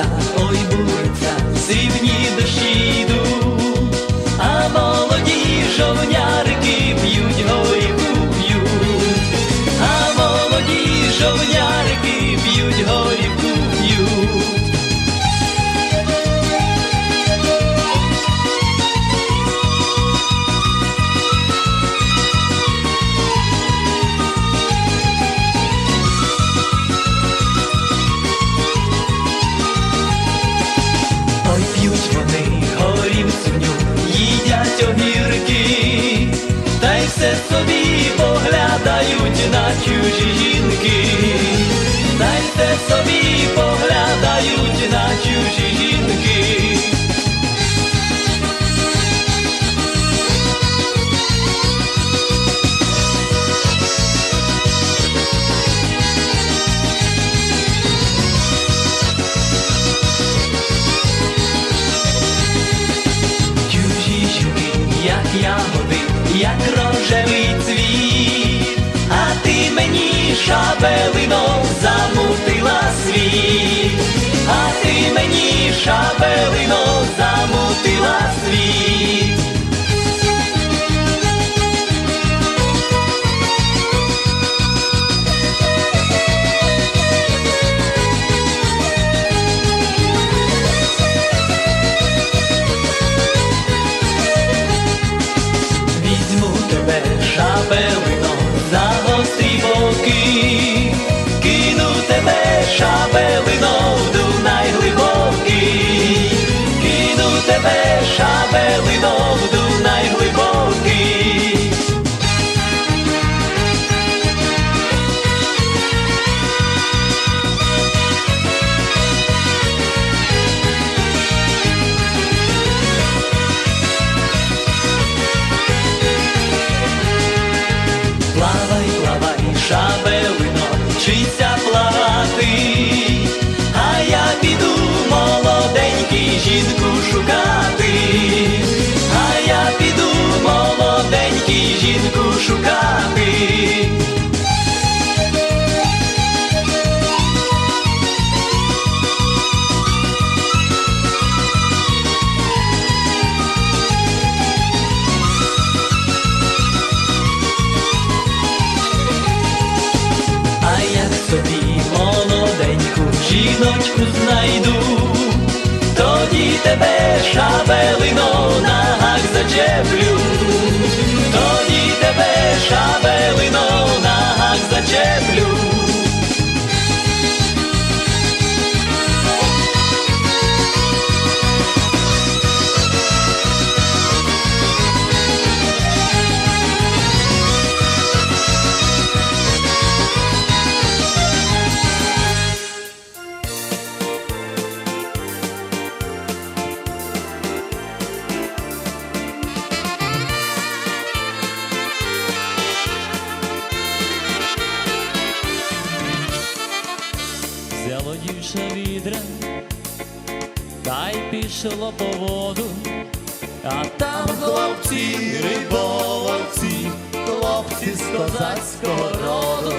буриця, ой буриця, срібні поглядають на чужі жінки, дайте собі поглядають на чужі жінки. Шабелино замутила світ, а ти мені шабелино вчися плавати, а я піду молоденький жінку шукати, а я піду молоденький жінку шукати. Жіночку знайду, тоді тебе шабелино на гак зачеплю, тоді тебе шабелино на гак зачеплю. Пішло по воду, а там хлопці, риболовці, хлопці з козацького роду,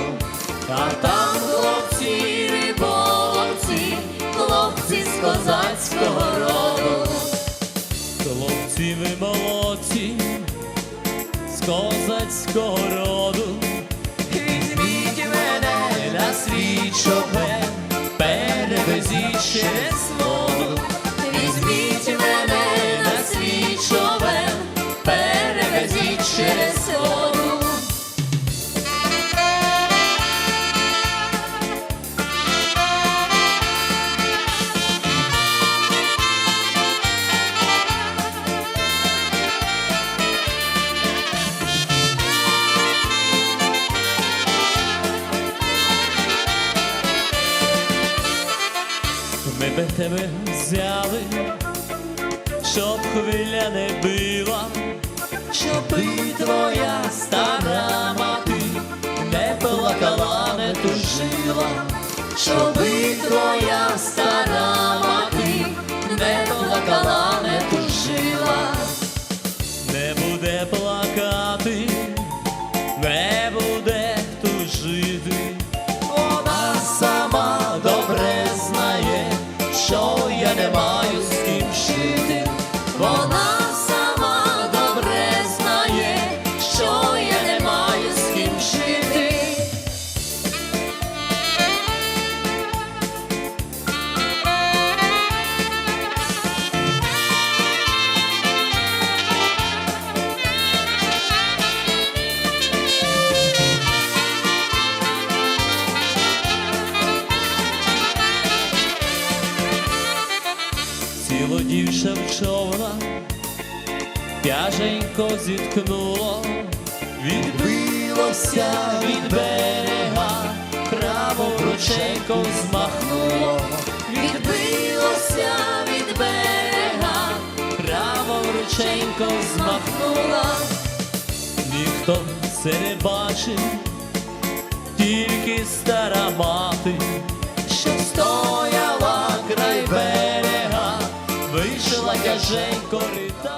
а там хлопці, риболовці, хлопці з козацького роду, хлопці ви молодці, з козацького роду. Візьміть мене на свій човен, взяли, щоб хвиля не била, щоб і твоя стара мати не плакала, не тужила, щоб Цілодівша в човна, тяженько зіткнуло, відбилося від берега, право рученько змахнуло, відбилося від берега, право рученько змахнуло, ніхто це не бачив, тільки стара мати, що стояла